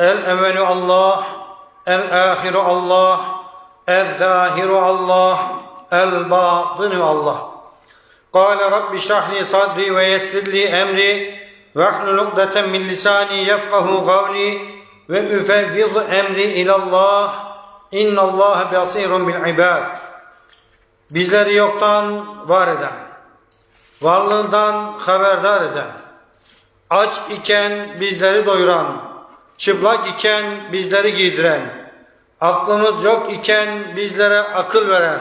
الأول الله الآخر الله الظاهر الله الباطن الله قال رب اشرح لي صدري ويسر لي أمري واحلل عقدة من لساني يفقه قولي وأفوض أمري إلى الله إن الله بصير بالعباد Bizleri yoktan var eden, varlığından haberdar eden, aç iken bizleri doyuran, çıplak iken bizleri giydiren, aklımız yok iken bizlere akıl veren,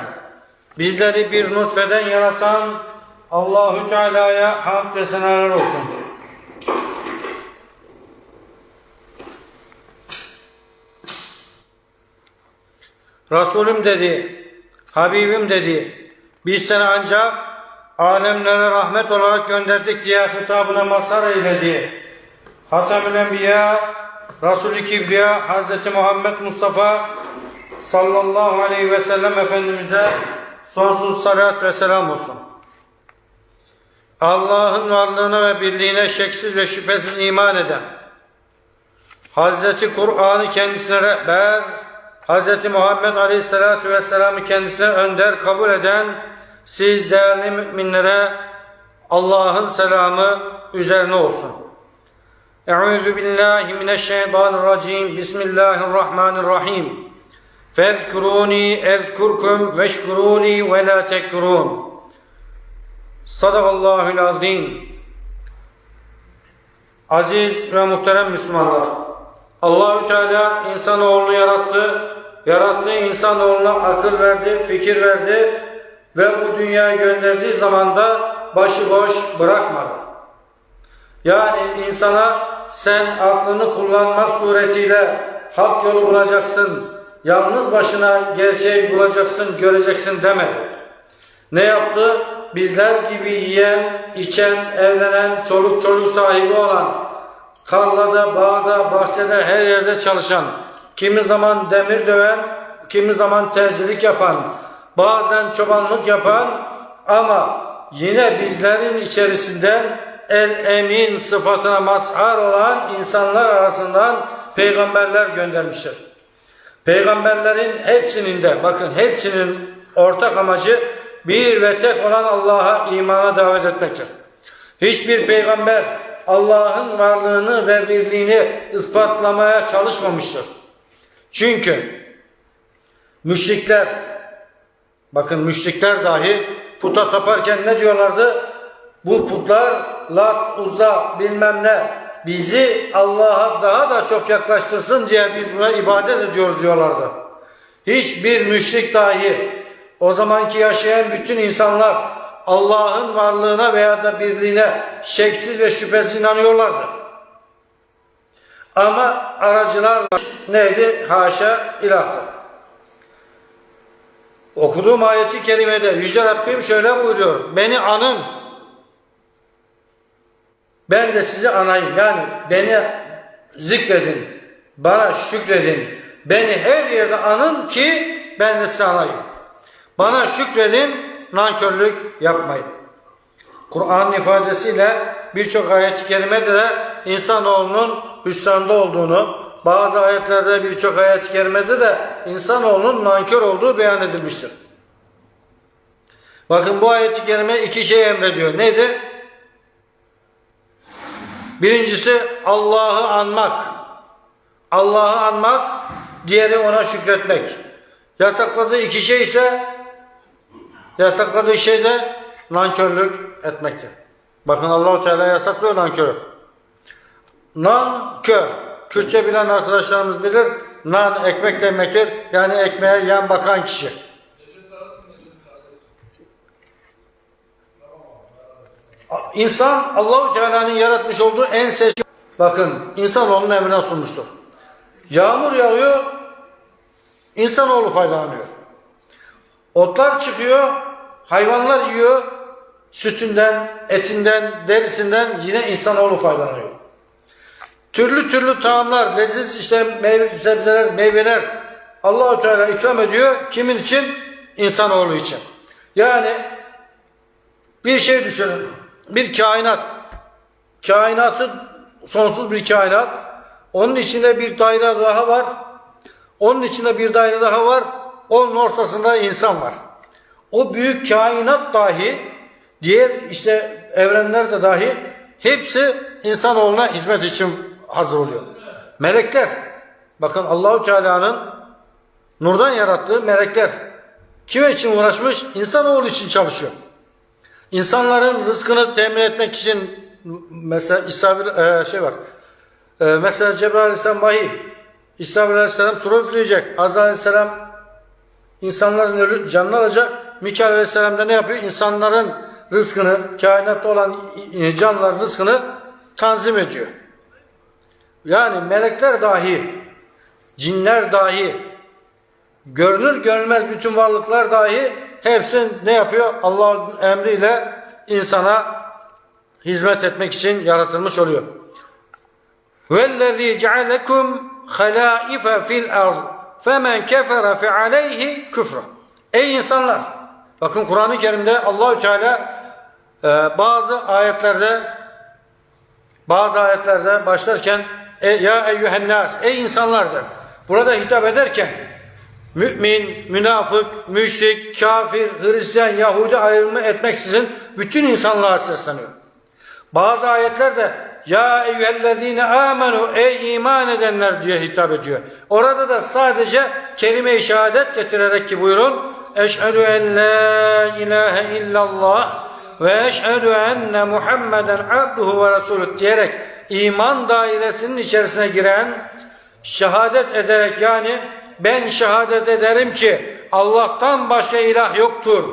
bizleri bir nutfeden yaratan Allahu Teala'ya hamd ve senalar olsun. Resulüm dedi, Habibim dedi, biz seni ancak alemlere rahmet olarak gönderdik diye hitabına mazhar eyledi. Hatemül Enbiya, Resul-i Kibriya, Hz. Muhammed Mustafa sallallahu aleyhi ve sellem Efendimiz'e sonsuz salat ve selam olsun. Allah'ın varlığına ve birliğine şeksiz ve şüphesiz iman eden, Hazreti Kur'an'ı kendisine rehber, Hz. Muhammed Aleyhisselatü Vesselam'ı kendisine önder kabul eden siz değerli müminlere Allah'ın selamı üzerine olsun. Euzu billahi mineşşeytanirracim. Bismillahirrahmanirrahim. Fezkuruni ezkurkum veşkuruni ve la tekfurun. Sadakallahul azim. Aziz ve muhterem Müslümanlar. Allahü Teala insanoğlunu yarattı. Yarattığı insanoğluna akıl verdi, fikir verdi ve bu dünyaya gönderdiği zaman da başıboş bırakmadı. Yani insana sen aklını kullanmak suretiyle hak yolu bulacaksın, yalnız başına gerçeği bulacaksın, göreceksin demedi. Ne yaptı? Bizler gibi yiyen, içen, evlenen, çoluk çocuk sahibi olan, tarlada, bağda, bahçede her yerde çalışan, kimi zaman demir döven, kimi zaman terzilik yapan, bazen çobanlık yapan ama yine bizlerin içerisinden el emin sıfatına mazhar olan insanlar arasından peygamberler göndermiştir. Peygamberlerin hepsinin de bakın hepsinin ortak amacı bir ve tek olan Allah'a imana davet etmektir. Hiçbir peygamber Allah'ın varlığını ve birliğini ispatlamaya çalışmamıştır. Çünkü müşrikler bakın müşrikler dahi puta taparken ne diyorlardı? Bu putlar Lat, Uzza bilmem ne bizi Allah'a daha da çok yaklaştırsın diye biz buna ibadet ediyoruz diyorlardı. Hiçbir müşrik dahi o zamanki yaşayan bütün insanlar Allah'ın varlığına veya da birliğine şeksiz ve şüphesiz inanıyorlardı. Ama aracılar neydi? Haşa ilahtı. Okuduğum ayeti kerimede Yüce Rabbim şöyle buyuruyor. Beni anın. Ben de sizi anayım. Yani beni zikredin. Bana şükredin. Beni her yerde anın ki ben de sizi anayım. Bana şükredin, nankörlük yapmayın. Kur'an ifadesiyle birçok ayet-i kerimede de insanoğlunun hüsranda olduğunu, bazı ayetlerde birçok ayet-i kerimede de insanoğlunun nankör olduğu beyan edilmiştir. Bakın bu ayet-i kerime iki şey emrediyor. Nedir? Birincisi Allah'ı anmak. Allah'ı anmak, diğeri ona şükretmek. Yasakladığı iki şey ise yasakladığı şey de nankörlük etmektir. Bakın Allahu Teala yasaklıyor nankörü. Nankör. Kürtçe bilen arkadaşlarımız bilir. Nan ekmek demektir. Yani ekmeğe yan bakan kişi. İnsan Allahu Teala'nın yaratmış olduğu en seçkin. Bakın insan onun emrine sunmuştur. Yağmur yağıyor, insanoğlu faydalanıyor. Otlar çıkıyor, hayvanlar yiyor, sütünden, etinden, derisinden yine insanoğlu faydalanıyor. Türlü türlü taamlar, leziz işte meyve, sebzeler, meyveler Allahu Teala ikram ediyor. Kimin için? İnsanoğlu için. Yani bir şey düşünün. Bir kainat. Kainatı sonsuz bir kainat. Onun içinde bir daire daha var. Onun içinde bir daire daha var. Onun ortasında insan var. O büyük kainat dahi, diğer işte evrenler de dahi hepsi insanoğluna hizmet için hazır oluyor. Melekler, bakın Allahu Teala'nın nurdan yarattığı melekler kime için uğraşmış? İnsanoğlu için çalışıyor. İnsanların rızkını temin etmek için mesela İsrafil e, şey var. E, mesela Cebrail Aleyhisselam vahiy. İsrafil Aleyhisselam sura üfleyecek. Azrail Aleyhisselam insanların ölü canını alacak. Mikail Aleyhisselam da ne yapıyor? İnsanların rızkını, kainatta olan canlıların rızkını tanzim ediyor. Yani melekler dahi, cinler dahi, görünür görünmez bütün varlıklar dahi hepsi ne yapıyor? Allah'ın emriyle insana hizmet etmek için yaratılmış oluyor. وَالَّذ۪ي جَعَلَكُمْ خَلَائِفَ فِي الْأَرْضِ فَمَنْ كَفَرَ فَعَلَيْهِ كُفْرًا Ey insanlar! Bakın Kur'an-ı Kerim'de Allahü Teala e, bazı ayetlerde bazı ayetlerde başlarken e, ya eyyühennas ey insanlar der. Burada hitap ederken mümin, münafık, müşrik, kafir, Hristiyan, Yahudi ayrımı etmeksizin bütün insanlığa sesleniyor. Bazı ayetlerde ya eyyühellezine amenu ey iman edenler diye hitap ediyor. Orada da sadece kelime-i şehadet getirerek ki buyurun eşhedü en la ilahe illallah ve eşhedü enne Muhammeden abduhu ve resulü diyerek iman dairesinin içerisine giren şehadet ederek yani ben şehadet ederim ki Allah'tan başka ilah yoktur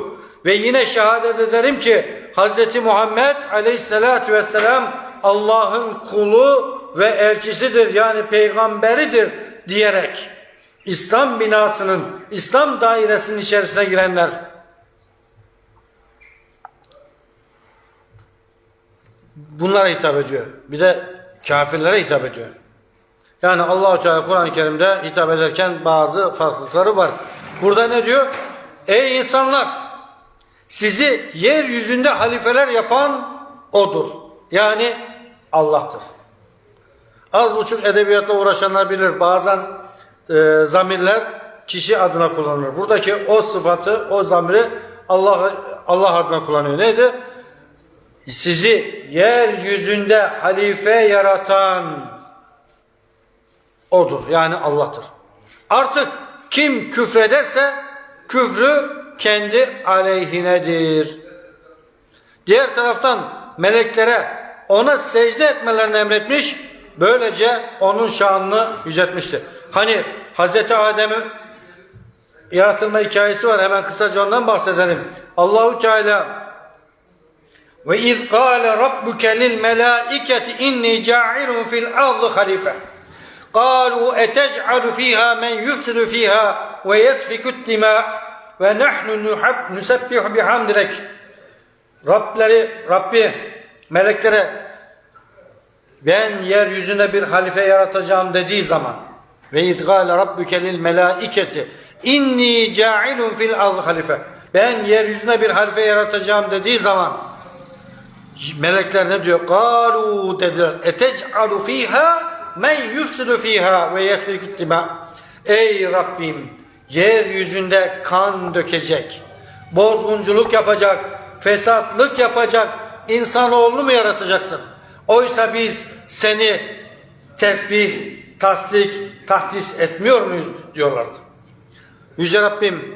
ve yine şehadet ederim ki Hz. Muhammed aleyhissalatü vesselam Allah'ın kulu ve elçisidir yani peygamberidir diyerek İslam binasının, İslam dairesinin içerisine girenler bunlara hitap ediyor. Bir de kafirlere hitap ediyor. Yani Allah-u Teala Kur'an-ı Kerim'de hitap ederken bazı farklılıkları var. Burada ne diyor? Ey insanlar! Sizi yeryüzünde halifeler yapan O'dur. Yani Allah'tır. Az buçuk edebiyatla uğraşanlar bilir. Bazen e, zamirler kişi adına kullanılır. Buradaki o sıfatı, o zamiri Allah Allah adına kullanıyor. Neydi? Sizi yeryüzünde halife yaratan O'dur. Yani Allah'tır. Artık kim küfrederse küfrü kendi aleyhinedir. Diğer taraftan meleklere ona secde etmelerini emretmiş. Böylece onun şanını yüceltmiştir. Hani Hazreti Adem'in yaratılma hikayesi var. Hemen kısaca ondan bahsedelim. Allahu Teala ve iz kâle rabbuke lil melâiketi inni câ'ilun fil ardı halife. قالوا أتجعل فيها من يفسد فيها ويسفك الدماء ونحن نسبح بحمدك Rableri, Rabbi meleklere ben yeryüzüne bir halife yaratacağım dediği zaman ve idgâle rabbuke lil melâiketi inni câilun fil ardı halife ben yeryüzüne bir halife yaratacağım dediği zaman melekler ne diyor? Galu dediler. Etec'alu fiha men yufsidu fiha ve yesfikut dima. Ey Rabbim yeryüzünde kan dökecek, bozgunculuk yapacak, fesatlık yapacak insanoğlunu mu yaratacaksın? Oysa biz seni tesbih, tasdik, tahdis etmiyor muyuz diyorlardı. Yüce Rabbim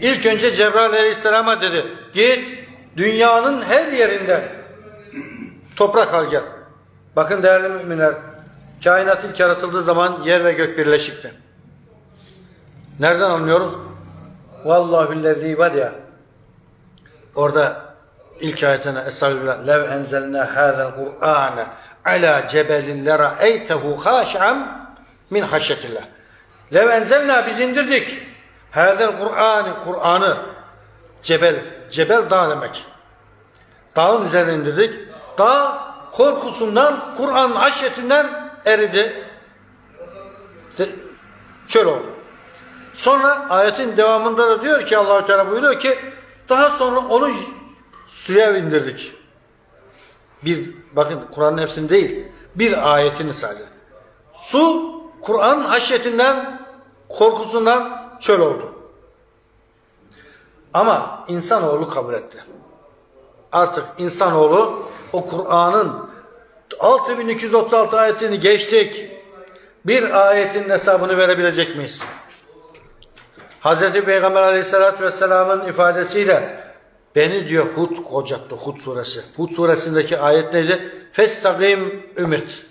ilk önce Cebrail Aleyhisselam'a dedi git dünyanın her yerinde toprak al gel. Bakın değerli müminler kainat ilk yaratıldığı zaman yer ve gök birleşikti. Nereden anlıyoruz? Vallahu'llezî var ya orada ilk ayetine Estağfirullah lev enzelne hâzel Kur'âne ala cebelin lera'eytehu hâş'am min haşyetillah. Lev enzelna biz indirdik. Hazel Kur'an'ı, Kur'an'ı cebel, cebel dağ demek. Dağın üzerine indirdik. Dağ korkusundan, Kur'an'ın haşyetinden eridi. Çöl oldu. Sonra ayetin devamında da diyor ki Allahü Teala buyuruyor ki daha sonra onu suya indirdik. Bir bakın Kur'an'ın hepsini değil. Bir ayetini sadece. Su Kur'an haşyetinden korkusundan çöl oldu. Ama insanoğlu kabul etti. Artık insanoğlu o Kur'an'ın 6236 ayetini geçtik. Bir ayetin hesabını verebilecek miyiz? Hz. Peygamber aleyhissalatü vesselamın ifadesiyle beni diyor Hud kocattı Hud suresi. Hud suresindeki ayet neydi? Festagim ümit.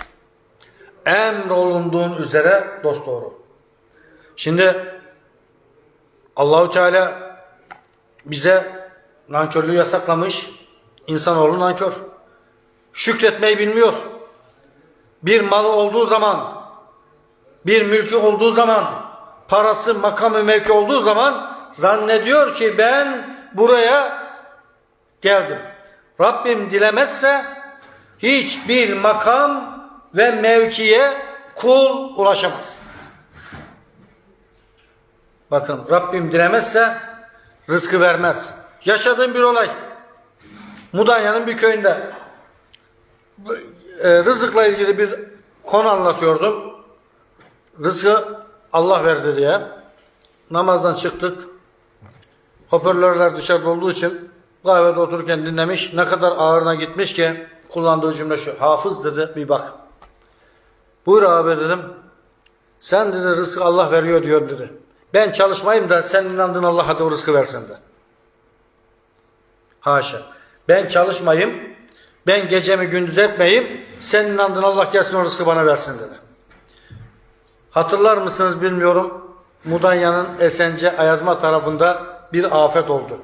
Emrolunduğun üzere dosdoğru. Şimdi Allahu Teala bize nankörlüğü yasaklamış. İnsanoğlu nankör. Şükretmeyi bilmiyor. Bir malı olduğu zaman, bir mülkü olduğu zaman, parası, makamı, mevki olduğu zaman zannediyor ki ben buraya geldim. Rabbim dilemezse hiçbir makam ve mevkiye kul ulaşamaz. Bakın Rabbim dilemezse rızkı vermez. Yaşadığım bir olay. Mudanya'nın bir köyünde e, rızıkla ilgili bir konu anlatıyordum. Rızkı Allah verdi diye. Namazdan çıktık. Hoparlörler dışarıda olduğu için kahvede otururken dinlemiş. Ne kadar ağırına gitmiş ki kullandığı cümle şu. Hafız dedi bir bak. Buyur abi dedim. Sen dedi rızkı Allah veriyor diyor dedi. Ben çalışmayayım da sen inandın Allah hadi o rızkı versin de. Haşa. Ben çalışmayayım. Ben gecemi gündüz etmeyeyim. Sen inandın Allah gelsin o rızkı bana versin dedi. Hatırlar mısınız bilmiyorum. Mudanya'nın Esence Ayazma tarafında bir afet oldu.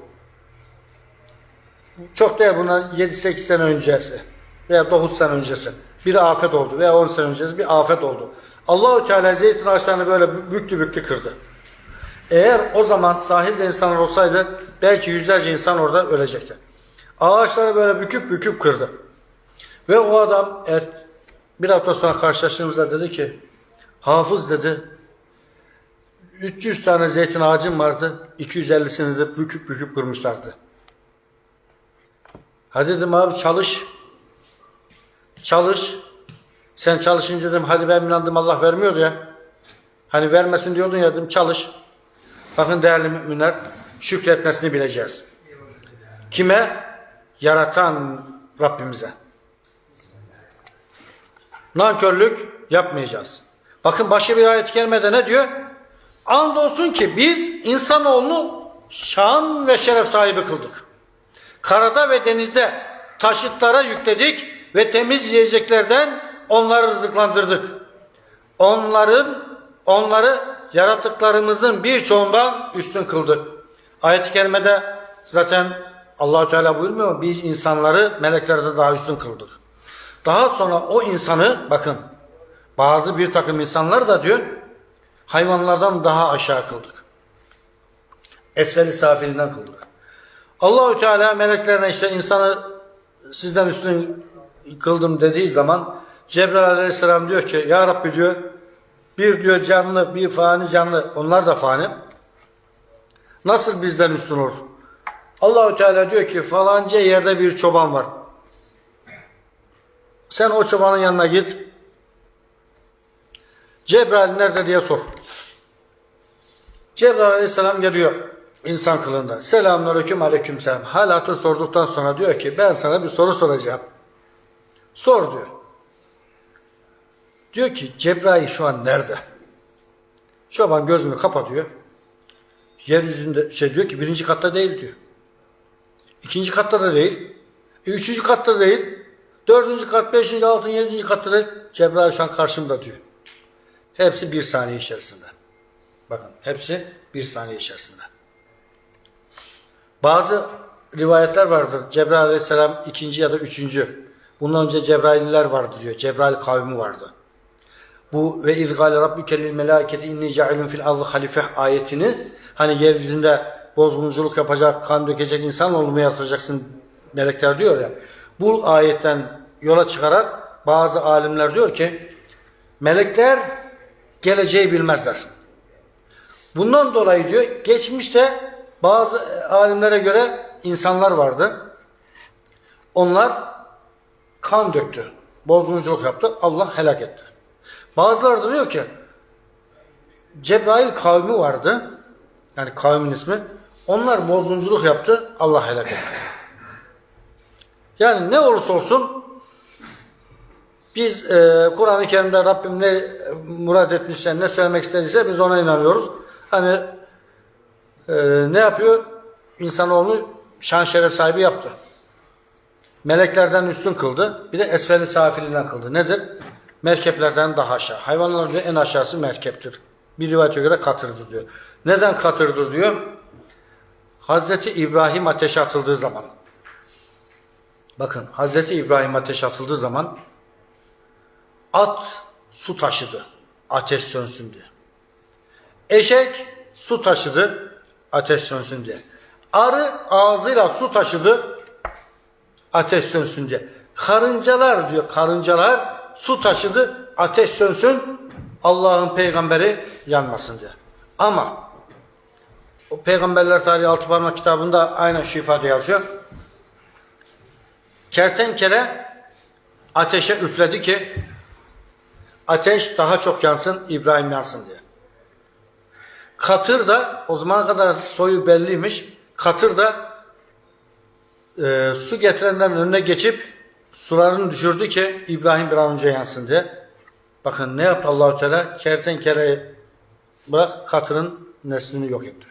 Çok değil buna 7-8 sene öncesi veya 9 sene öncesi bir afet oldu veya 10 sene öncesi bir afet oldu. Allahu Teala zeytin ağaçlarını böyle büktü büktü kırdı. Eğer o zaman sahilde insanlar olsaydı belki yüzlerce insan orada ölecekti. Ağaçları böyle büküp büküp kırdı. Ve o adam er, bir hafta sonra karşılaştığımızda dedi ki hafız dedi 300 tane zeytin ağacım vardı 250'sini de büküp büküp kırmışlardı. Hadi dedim abi çalış. Çalış. Sen çalışınca dedim hadi ben inandım Allah vermiyordu ya. Hani vermesin diyordun ya dedim çalış. Bakın değerli müminler şükretmesini bileceğiz. Kime? Yaratan Rabbimize. Nankörlük yapmayacağız. Bakın başka bir ayet gelmede ne diyor? Andolsun ki biz insanoğlunu şan ve şeref sahibi kıldık. Karada ve denizde taşıtlara yükledik ve temiz yiyeceklerden onları rızıklandırdık. Onların onları yaratıklarımızın birçoğundan üstün kıldık. Ayet-i kerimede zaten Allahu Teala buyurmuyor mu? Biz insanları meleklerden daha üstün kıldık. Daha sonra o insanı bakın bazı bir takım insanlar da diyor hayvanlardan daha aşağı kıldık. Esfeli safilinden kıldık. Allahü Teala meleklerine işte insanı sizden üstün kıldım dediği zaman Cebrail aleyhisselam diyor ki ya Rabbi diyor bir diyor canlı bir fani canlı onlar da fani nasıl bizden üstün olur? Allahü Teala diyor ki falanca yerde bir çoban var. Sen o çobanın yanına git. Cebrail nerede diye sor. Cebrail aleyhisselam geliyor insan kılığında. Selamünaleyküm aleyküm selam. Hal hatır sorduktan sonra diyor ki ben sana bir soru soracağım. Sor diyor. Diyor ki Cebrail şu an nerede? Çoban gözünü kapatıyor. Yeryüzünde şey diyor ki birinci katta değil diyor. İkinci katta da değil. E, üçüncü katta da değil. Dördüncü kat, beşinci, altıncı, yedinci katta da Cebrail şu an karşımda diyor. Hepsi bir saniye içerisinde. Bakın hepsi bir saniye içerisinde. Bazı rivayetler vardır. Cebrail aleyhisselam ikinci ya da üçüncü. Bundan önce Cebraililer vardı diyor. Cebrail kavmi vardı. bu ve izgâle rabbike lil melâketi inni ca'ilun fil ardı halife ayetini hani yeryüzünde bozgunculuk yapacak, kan dökecek insan olmaya yaratılacaksın melekler diyor ya. Bu ayetten yola çıkarak bazı alimler diyor ki melekler geleceği bilmezler. Bundan dolayı diyor geçmişte bazı alimlere göre insanlar vardı. Onlar kan döktü. Bozgunculuk yaptı. Allah helak etti. Bazıları da diyor ki Cebrail kavmi vardı. Yani kavmin ismi. Onlar bozgunculuk yaptı. Allah helak etti. Yani ne olursa olsun biz e, Kur'an-ı Kerim'de Rabbim ne murad etmişse, ne söylemek istediyse biz ona inanıyoruz. Hani e, ne yapıyor? İnsanoğlu şan şeref sahibi yaptı. Meleklerden üstün kıldı. Bir de esfeli safilinden kıldı. Nedir? Merkeplerden daha aşağı. Hayvanların en aşağısı merkeptir. Bir rivayete göre katırdır diyor. Neden katırdır diyor? Hazreti İbrahim ateşe atıldığı zaman. Bakın Hazreti İbrahim ateşe atıldığı zaman at su taşıdı. Ateş sönsün diye. Eşek su taşıdı. Ateş sönsün diye. Arı ağzıyla su taşıdı. Ateş sönsün diye. Karıncalar diyor karıncalar su taşıdı. Ateş sönsün. Allah'ın peygamberi yanmasın diye. Ama o peygamberler tarihi altı parmak kitabında aynen şu ifade yazıyor. Kertenkele ateşe üfledi ki ateş daha çok yansın, İbrahim yansın diye. Katır da o zamana kadar soyu belliymiş. Katır da e, su getirenlerin önüne geçip sularını düşürdü ki İbrahim bir an önce yansın diye. Bakın ne yaptı Allahu Teala? Kertenkeleyi bırak katırın neslini yok etti.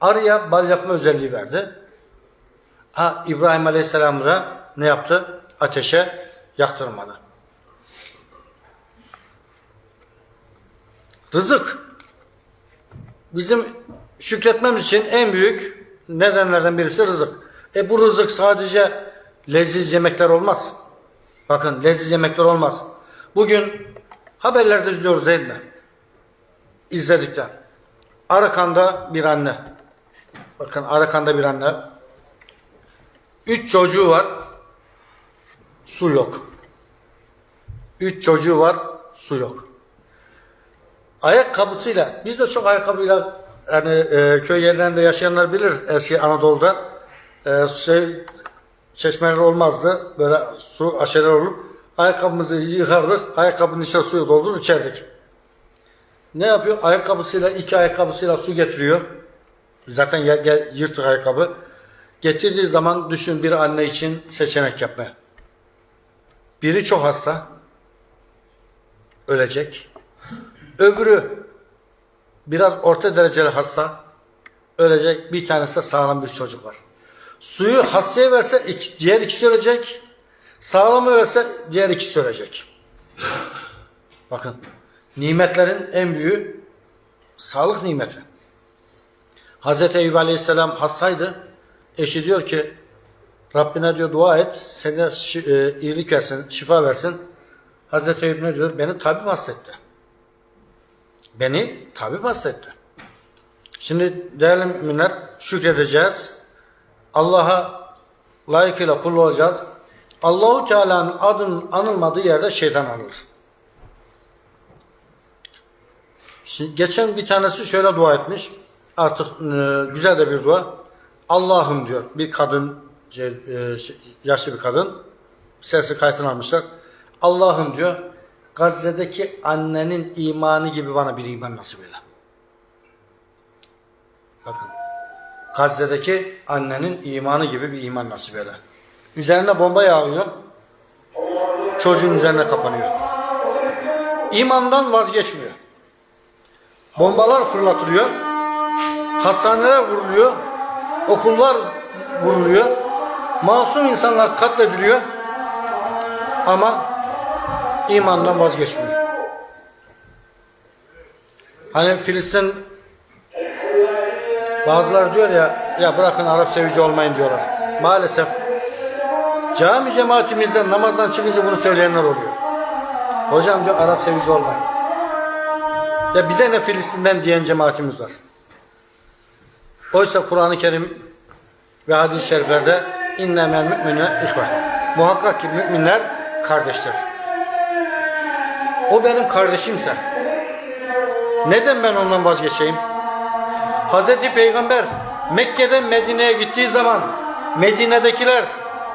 Arıya bal yapma özelliği verdi. Ha, İbrahim Aleyhisselam'ı da ne yaptı? Ateşe yaktırmadı. Rızık. Bizim şükretmemiz için en büyük nedenlerden birisi rızık. E bu rızık sadece leziz yemekler olmaz. Bakın leziz yemekler olmaz. Bugün haberlerde izliyoruz değil mi? İzledikten. Arakan'da bir anne. Bakın Arakan'da bir anne. Üç çocuğu var. Su yok. Üç çocuğu var. Su yok. Ayakkabısıyla, biz de çok ayakkabıyla yani e, köy yerlerinde yaşayanlar bilir eski Anadolu'da e, şey, çeşmeler olmazdı. Böyle su aşeler olur. Ayakkabımızı yıkardık. Ayakkabının içine suyu doldurup içerdik. Ne yapıyor? Ayakkabısıyla, iki ayakkabısıyla su getiriyor. Zaten yırtık ayakkabı. Getirdiği zaman düşün bir anne için seçenek yapmaya. Biri çok hasta. Ölecek. Öbürü biraz orta dereceli hasta. Ölecek. Bir tanesi de sağlam bir çocuk var. Suyu hastaya verse iki, diğer ikisi ölecek. Sağlama verse diğer ikisi ölecek. Bakın nimetlerin en büyüğü sağlık nimeti. Hazreti Eyüp Aleyhisselam hastaydı. Eşi diyor ki Rabbine diyor dua et. Sana e, iyilik versin, şifa versin. Hazreti Eyüp ne diyor? Beni tabip hastetti. Beni tabip hastetti. Şimdi değerli müminler şükredeceğiz. Allah'a layıkıyla kul olacağız. Allahu Teala'nın adının anılmadığı yerde şeytan anılır. Şimdi geçen bir tanesi şöyle dua etmiş. Artık e, güzel de bir dua. Allah'ım diyor bir kadın ce- e, şey, yaşlı bir kadın sesi kayıtını almışlar. Allah'ım diyor Gazze'deki annenin imanı gibi bana bir iman nasip eyle. Bakın. Gazze'deki annenin imanı gibi bir iman nasip eyle. Üzerine bomba yağıyor. Çocuğun üzerine kapanıyor. İmandan vazgeçmiyor. Bombalar fırlatılıyor. Hastaneler vuruluyor. Okullar vuruluyor. Masum insanlar katlediliyor. Ama imandan vazgeçmiyor. Hani Filistin bazıları diyor ya ya bırakın Arap sevici olmayın diyorlar. Maalesef cami cemaatimizden namazdan çıkınca bunu söyleyenler oluyor. Hocam diyor Arap sevici olmayın. Ya bize ne Filistin'den diyen cemaatimiz var. Oysa Kur'an-ı Kerim ve hadis-i şeriflerde innemel mü'mine ihve. Muhakkak ki müminler kardeştir. O benim kardeşimse neden ben ondan vazgeçeyim? Hazreti Peygamber Mekke'den Medine'ye gittiği zaman Medine'dekiler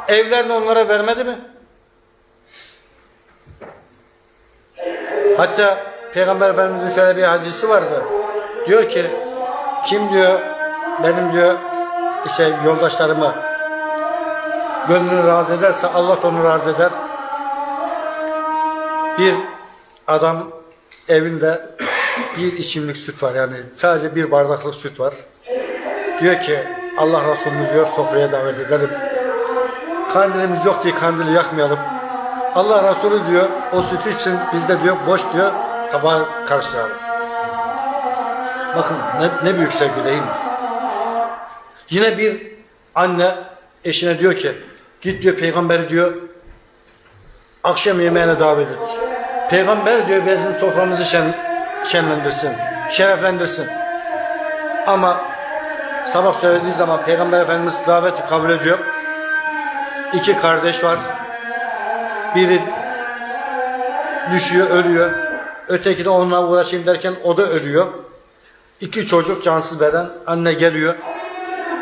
evlerini onlara vermedi mi? Hatta Peygamber Efendimizin şöyle bir hadisi vardı. Diyor ki kim diyor benim diyor işte yoldaşlarımı gönlünü razı ederse Allah onu razı eder. Bir adam evinde bir içimlik süt var yani sadece bir bardaklık süt var. Diyor ki Allah Resulü'nü diyor sofraya davet edelim. Kandilimiz yok diye kandili yakmayalım. Allah Resulü diyor o sütü için biz de diyor boş diyor tabağı karıştıralım. Bakın ne, ne büyük sevgi değil mi? Yine bir anne eşine diyor ki git diyor peygamberi diyor akşam yemeğine davet et. Peygamber diyor bizim soframızı şen, şenlendirsin, şereflendirsin. Ama sabah söylediği zaman Peygamber Efendimiz daveti kabul ediyor. İki kardeş var. Biri düşüyor, ölüyor. Öteki de onunla uğraşayım derken o da ölüyor. İki çocuk cansız beden. Anne geliyor.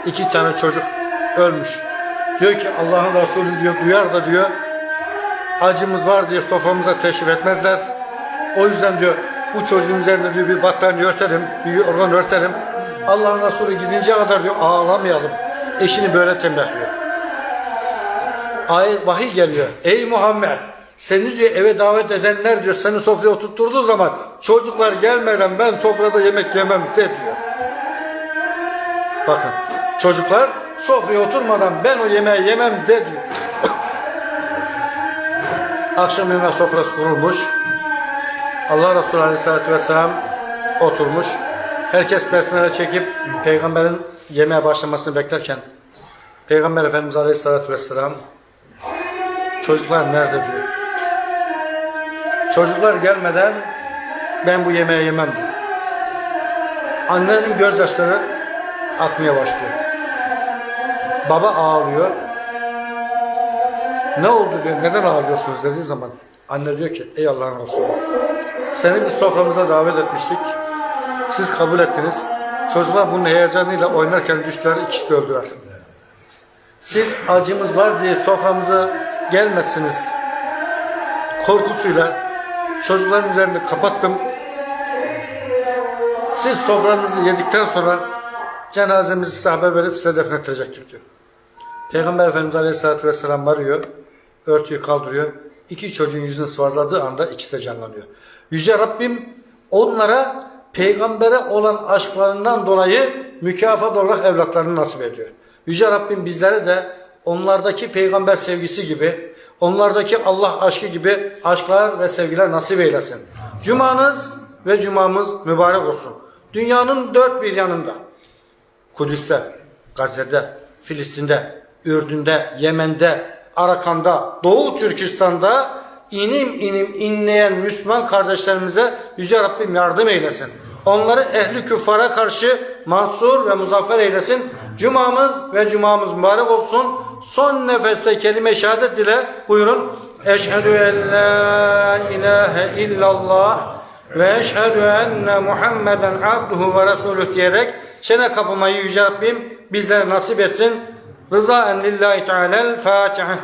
İki tane çocuk ölmüş. Diyor ki Allah'ın Resulü diyor duyar da diyor acımız var diye soframıza teşrif etmezler. O yüzden diyor bu çocuğun üzerine diyor bir battaniye örtelim, bir yorgan örtelim. Allah'ın Resulü gidince kadar diyor ağlamayalım. Eşini böyle tembihliyor. Ayet vahiy geliyor. Ey Muhammed seni diyor eve davet edenler diyor seni sofraya oturtturduğu zaman çocuklar gelmeden ben sofrada yemek yemem de diyor. Bakın çocuklar sofraya oturmadan ben o yemeği yemem de diyor. Akşam yemeği sofrası kurulmuş. Allah Resulü Aleyhisselatü Vesselam oturmuş. Herkes besmele çekip peygamberin yemeğe başlamasını beklerken Peygamber Efendimiz Aleyhisselatü Vesselam çocuklar nerede diyor. Çocuklar gelmeden ben bu yemeği yemem diyor. Annenin gözyaşları akmaya başlıyor. Baba ağlıyor. Ne oldu diyor, neden ağlıyorsunuz dediği zaman anne diyor ki ey Allah'ın Resulü seni biz soframıza davet etmiştik. Siz kabul ettiniz. Çocuklar bunun heyecanıyla oynarken düştüler, ikisi de öldüler. Siz acımız var diye soframıza gelmezsiniz. Korkusuyla çocukların üzerini kapattım. Siz sofranızı yedikten sonra cenazemizi size haber verip size defnettirecektir diyor. Peygamber Efendimiz Aleyhisselatü Vesselam varıyor, örtüyü kaldırıyor. İki çocuğun yüzünü sıvazladığı anda ikisi de canlanıyor. Yüce Rabbim onlara peygambere olan aşklarından dolayı mükafat olarak evlatlarını nasip ediyor. Yüce Rabbim bizlere de onlardaki peygamber sevgisi gibi, onlardaki Allah aşkı gibi aşklar ve sevgiler nasip eylesin. Cumanız ve cumamız mübarek olsun. Dünyanın dört bir yanında, Kudüs'te, Gazze'de, Filistin'de, Ürdün'de, Yemen'de, Arakan'da, Doğu Türkistan'da inim inim inleyen Müslüman kardeşlerimize Yüce Rabbim yardım eylesin. Onları ehli küffara karşı mansur ve muzaffer eylesin. Cumamız ve cumamız mübarek olsun. Son nefeste kelime-i şehadet ile buyurun. Eşhedü en la ilahe illallah ve eşhedü enne Muhammeden abduhu ve resulüh diyerek çene kapamayı Yüce Rabbim bizlere nasip etsin. رضاء لله تعالى الفاتحة.